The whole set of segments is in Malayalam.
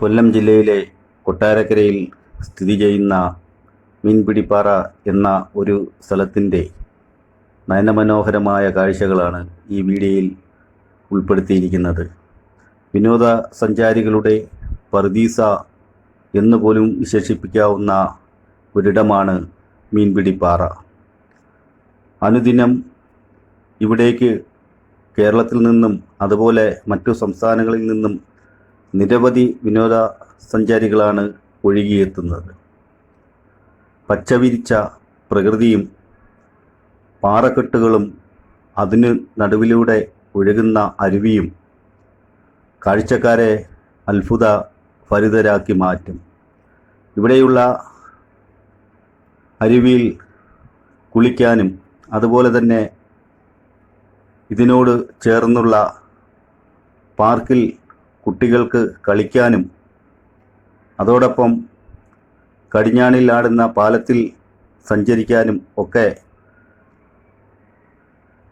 കൊല്ലം ജില്ലയിലെ കൊട്ടാരക്കരയിൽ സ്ഥിതി ചെയ്യുന്ന മീൻപിടിപ്പാറ എന്ന ഒരു സ്ഥലത്തിന്റെ നയനമനോഹരമായ കാഴ്ചകളാണ് ഈ വീഡിയോയിൽ ഉൾപ്പെടുത്തിയിരിക്കുന്നത്. വിനോദ സഞ്ചാരികളുടെ പർദീസ എന്ന് പോലും വിശേഷിപ്പിക്കാവുന്ന ഒരിടമാണ് മീൻപിടിപ്പാറ. അനുദിനം ഇവിടേക്ക് കേരളത്തിൽ നിന്നും അതുപോലെ മറ്റു സംസ്ഥാനങ്ങളിൽ നിന്നും നിരവധി വിനോദ സഞ്ചാരികളാണ് ഒഴുകിയെത്തുന്നത്. പച്ചവിരിച്ച പ്രകൃതിയും പാറക്കെട്ടുകളും അതിന് നടുവിലൂടെ ഒഴുകുന്ന അരുവിയും കാഴ്ചക്കാരെ അത്ഭുത ഭരിതരാക്കി മാറ്റും. ഇവിടെയുള്ള അരുവിയിൽ കുളിക്കാനും അതുപോലെ തന്നെ ഇതിനോട് ചേർന്നുള്ള പാർക്കിൽ കുട്ടികൾക്ക് കളിക്കാനും അതോടൊപ്പം കടിഞ്ഞാണിൽ ആടുന്ന പാലത്തിൽ സഞ്ചരിക്കാനും ഒക്കെ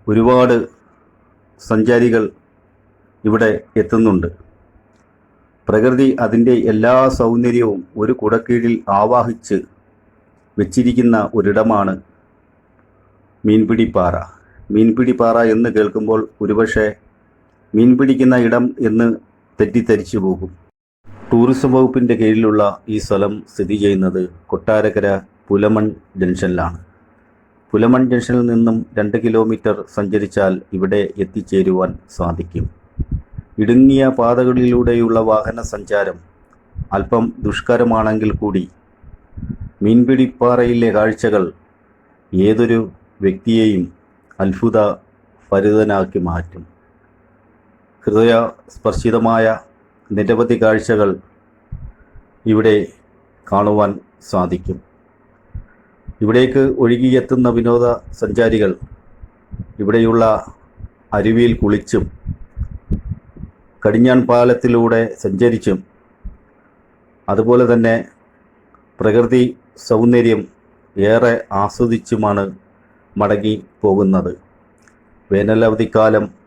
ഒരുപാട് സഞ്ചാരികൾ ഇവിടെ എത്തുന്നുണ്ട്. പ്രകൃതി അതിന്റെ എല്ലാ സൗന്ദര്യവും ഒരു കുടക്കീഴിൽ ആവാഹിച്ച് വെച്ചിരിക്കുന്ന ഒരിടമാണ് മീൻപിടിപ്പാറ. മീൻപിടിപ്പാറ എന്ന് കേൾക്കുമ്പോൾ ഒരുപക്ഷെ മീൻ പിടിക്കുന്ന ഇടം എന്ന് തെറ്റിദ്ധരിച്ചു പോകും. ടൂറിസം വകുപ്പിന്റെ കീഴിലുള്ള ഈ സ്ഥലം സ്ഥിതി ചെയ്യുന്നത് കൊട്ടാരക്കര പുലമൺ ജംഗ്ഷനിലാണ്. പുലമൺ ജംഗ്ഷനിൽ നിന്നും രണ്ട് കിലോമീറ്റർ സഞ്ചരിച്ചാൽ ഇവിടെ എത്തിച്ചേരുവാൻ സാധിക്കും. ഇടുങ്ങിയ പാതകളിലൂടെയുള്ള വാഹന സഞ്ചാരം അല്പം ദുഷ്കരമാണെങ്കിൽ കൂടി മീൻപിടിപ്പാറയിലെ കാഴ്ചകൾ ഏതൊരു വ്യക്തിയെയും അത്ഭുത ഭരിതനാക്കി മാറ്റും. ഹൃദയസ്പർശിതമായ നിരവധി കാഴ്ചകൾ ഇവിടെ കാണുവാൻ സാധിക്കും. ഇവിടേക്ക് ഒഴുകിയെത്തുന്ന വിനോദ സഞ്ചാരികൾ ഇവിടെയുള്ള അരുവിയിൽ കുളിച്ചും കടിഞ്ഞാൺ പാലത്തിലൂടെ സഞ്ചരിച്ചും അതുപോലെ തന്നെ പ്രകൃതി സൗന്ദര്യം ഏറെ ആസ്വദിച്ചുമാണ് മടങ്ങി പോകുന്നത്. വേനലവധിക്കാലം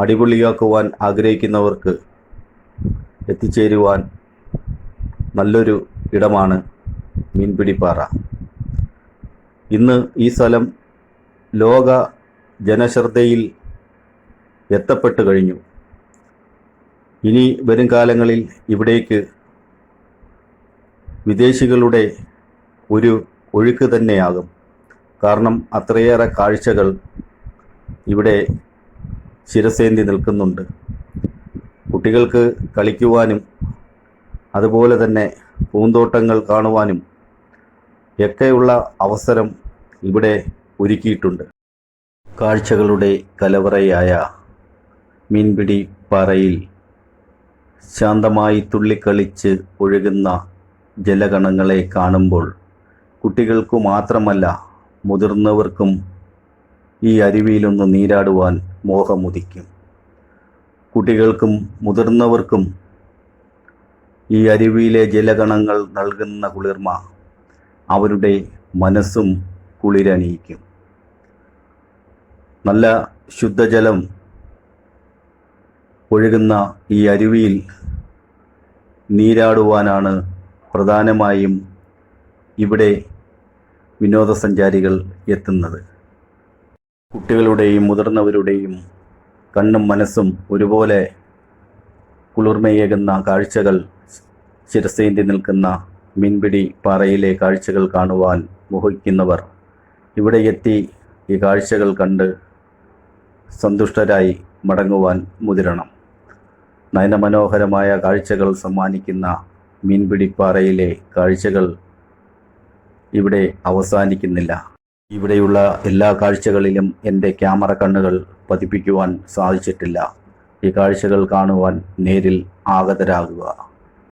അടിപൊളിയാക്കുവാൻ ആഗ്രഹിക്കുന്നവർക്ക് എത്തിച്ചേരുവാൻ നല്ലൊരു ഇടമാണ് മീൻപിടിപ്പാറ. ഇന്ന് ഈ സ്ഥലം ലോക ജനശ്രദ്ധയിൽ എത്തപ്പെട്ടു കഴിഞ്ഞു. ഇനി വരും കാലങ്ങളിൽ ഇവിടേക്ക് വിദേശികളുടെ ഒരു ഒഴുക്ക് തന്നെയാകും. കാരണം അത്രയേറെ കാഴ്ചകൾ ഇവിടെ ശിരസേന്തി നിൽക്കുന്നുണ്ട്. കുട്ടികൾക്ക് കളിക്കുവാനും അതുപോലെ തന്നെ പൂന്തോട്ടങ്ങൾ കാണുവാനും ഒക്കെയുള്ള അവസരം ഇവിടെ ഒരുക്കിയിട്ടുണ്ട്. കാഴ്ചകളുടെ കലവറയായ മീൻപിടി പാറയിൽ ശാന്തമായി തുള്ളിക്കളിച്ച് ഒഴുകുന്ന ജലഗണങ്ങളെ കാണുമ്പോൾ കുട്ടികൾക്കു മാത്രമല്ല മുതിർന്നവർക്കും ഈ അരുവിയിലൊന്ന് നീരാടുവാൻ മോഹമുദിക്കും. കുട്ടികൾക്കും മുതിർന്നവർക്കും ഈ അരുവിയിലെ ജലഗണങ്ങൾ നൽകുന്ന കുളിർമ അവരുടെ മനസ്സും കുളിരണിയിക്കും. നല്ല ശുദ്ധജലം ഒഴുകുന്ന ഈ അരുവിയിൽ നീരാടുവാനാണ് പ്രധാനമായും ഇവിടെ വിനോദസഞ്ചാരികൾ എത്തുന്നത്. കുട്ടികളുടെയും മുതിർന്നവരുടെയും കണ്ണും മനസ്സും ഒരുപോലെ കുളിർമയേകുന്ന കാഴ്ചകൾ ശിരസേന്തി നിൽക്കുന്ന മീൻപിടി പാറയിലെ കാഴ്ചകൾ കാണുവാൻ മോഹിക്കുന്നവർ ഇവിടെ എത്തി ഈ കാഴ്ചകൾ കണ്ട് സന്തുഷ്ടരായി മടങ്ങുവാൻ മുതിരണം. നയനമനോഹരമായ കാഴ്ചകൾ സമ്മാനിക്കുന്ന മീൻപിടിപ്പാറയിലെ കാഴ്ചകൾ ഇവിടെ അവസാനിക്കുന്നില്ല. ഇവിടെയുള്ള എല്ലാ കാഴ്ചകളിലും എന്റെ ക്യാമറ കണ്ണുകൾ പതിപ്പിക്കുവാൻ സാധിച്ചിട്ടില്ല. ഈ കാഴ്ചകൾ കാണുവാൻ നേരിൽ ആഗതരാകുക.